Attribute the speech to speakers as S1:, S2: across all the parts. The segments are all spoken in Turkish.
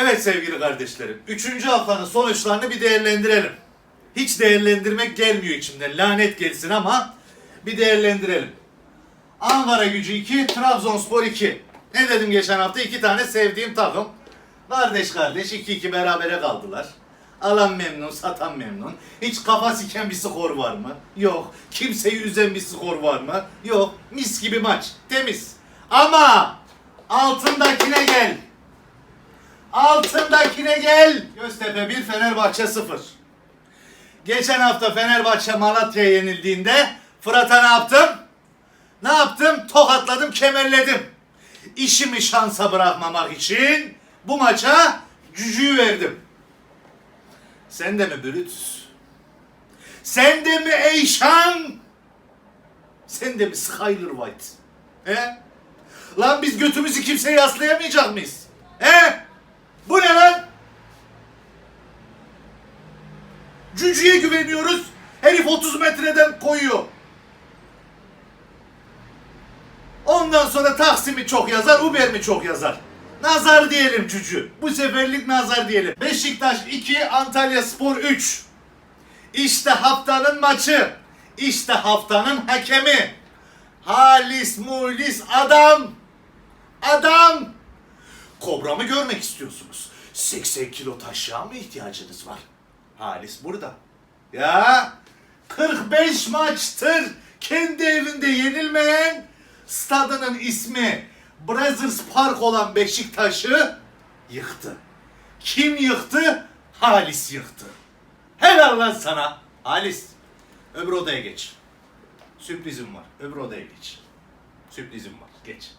S1: Evet sevgili kardeşlerim. Üçüncü haftanın sonuçlarını bir değerlendirelim. Hiç değerlendirmek gelmiyor içimden. Lanet gelsin ama bir değerlendirelim. Ankara gücü 2, Trabzonspor 2. Ne dedim geçen hafta? İki tane sevdiğim takım. Kardeş kardeş 2-2 berabere kaldılar. Alan memnun, satan memnun. Hiç kafa siken bir skor var mı? Yok. Kimseyi üzen bir skor var mı? Yok. Mis gibi maç. Temiz. Ama altındakine gel. Altındakine gel. Göztepe 1, Fenerbahçe 0. Geçen hafta Fenerbahçe Malatya'ya yenildiğinde Fırat'a ne yaptım? Ne yaptım? Tokatladım, kemerledim. İşimi şansa bırakmamak için bu maça cücüğü verdim. Sen de mi Brutus? Sen de mi Eyşan? Sen de mi Skyler White? He? Lan biz götümüzü kimseye yaslayamayacak mıyız? He? Bu ne lan? Cücüye güveniyoruz. Herif 30 metreden koyuyor. Ondan sonra Taksim'i çok yazar, Uber mi çok yazar? Nazar diyelim cücü. Bu seferlik nazar diyelim. Beşiktaş 2, Antalya Spor 3. İşte haftanın maçı. İşte haftanın hakemi. Halis mulis adam. Adam. Kobra mı görmek istiyorsunuz? 80 kilo taşığa mı ihtiyacınız var? Halis burada. Ya 45 maçtır kendi evinde yenilmeyen stadının ismi Brothers Park olan Beşiktaş'ı yıktı. Kim yıktı? Halis yıktı. Helal lan sana. Halis. Öbür odaya geç. Sürprizim var. Öbür odaya geç. Sürprizim var. Geç.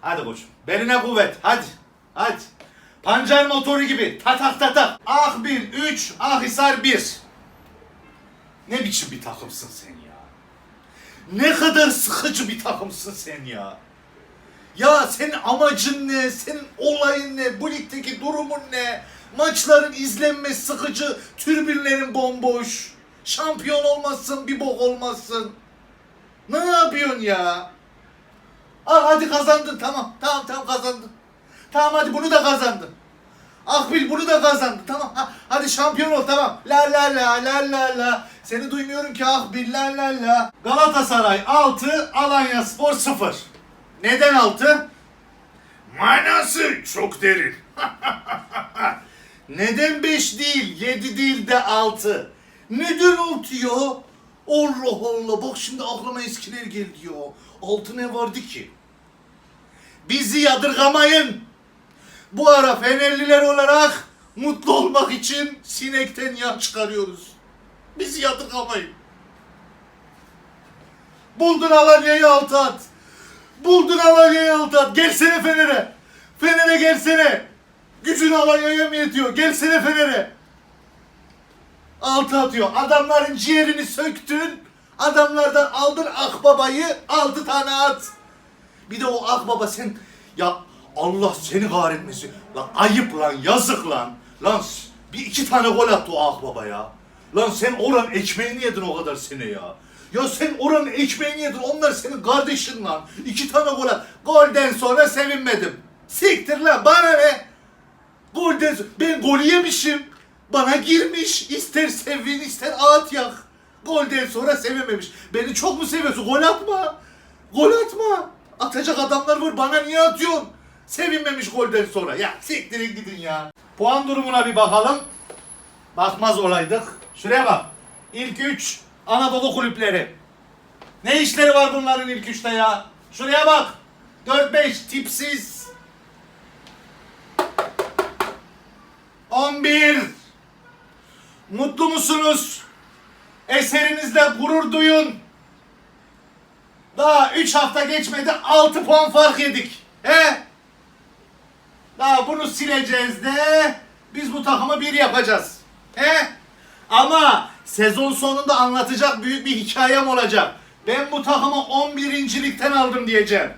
S1: Hadi koçum. Beline kuvvet. Hadi. Hadi. Pancar motoru gibi. Tatak tatak. Ah 1, 3, Ahisar 1. Ne biçim bir takımsın sen ya? Ne kadar sıkıcı bir takımsın sen ya? Ya senin amacın ne? Senin olayın ne? Bu ligdeki durumun ne? Maçların izlenmesi sıkıcı, türbinlerin bomboş. Şampiyon olmazsın, bir bok olmazsın. Ne yapıyorsun ya? Al hadi kazandın tamam. Tamam tamam kazandın. Tamam hadi bunu da kazandın. Akbil bunu da kazandı. Tamam. Ha, hadi şampiyon ol tamam. La la la la la la. Seni duymuyorum ki Akbil la la la. Galatasaray 6, Alanya Spor 0. Neden 6? Manası çok derin. Neden 5 değil, 7 değil de 6? Neden 6 ya? Allah Allah bak şimdi aklıma eskiler geldi ya. 6 ne vardı ki? Bizi yadırgamayın. Bu ara Fenerliler olarak mutlu olmak için sinekten yağ çıkarıyoruz. Bizi yadırgamayın. Buldun Alanya'yı altı at. Buldun Alanya'yı altı at. Gelsene Fener'e. Fener'e gelsene. Gücün Alanya'ya mı yetiyor? Gelsene Fener'e. Altı atıyor. Adamların ciğerini söktün. Adamlardan aldın Akbaba'yı. Altı tane at. Bir de o Akbaba sen... Ya Allah seni kahretmesin. Lan ayıp lan yazık lan. Lan bir iki tane gol attı o Akbaba ya. Lan sen oranın ekmeğini yedin o kadar sene ya. Ya sen oranın ekmeğini yedin onlar senin kardeşin lan. İki tane gol at. Golden sonra sevinmedim. Siktir lan bana ne? Golden ben gol yemişim. Bana girmiş. İster sevin ister at yak. Golden sonra sevememiş. Beni çok mu seviyorsun? Gol atma. Gol atma. Atacak adamlar var. Bana niye atıyorsun? Sevinmemiş golden sonra. Ya siktirin gidin ya. Puan durumuna bir bakalım. Bakmaz olaydık. Şuraya bak. İlk üç Anadolu kulüpleri. Ne işleri var bunların ilk üçte ya? Şuraya bak. 4-5 tipsiz. 11. Mutlu musunuz? Eserinizle gurur duyun. Daha 3 hafta geçmedi 6 puan fark yedik. He? Daha bunu sileceğiz de biz bu takımı bir yapacağız. He? Ama sezon sonunda anlatacak büyük bir hikayem olacak. Ben bu takımı 11. ligden aldım diyeceğim.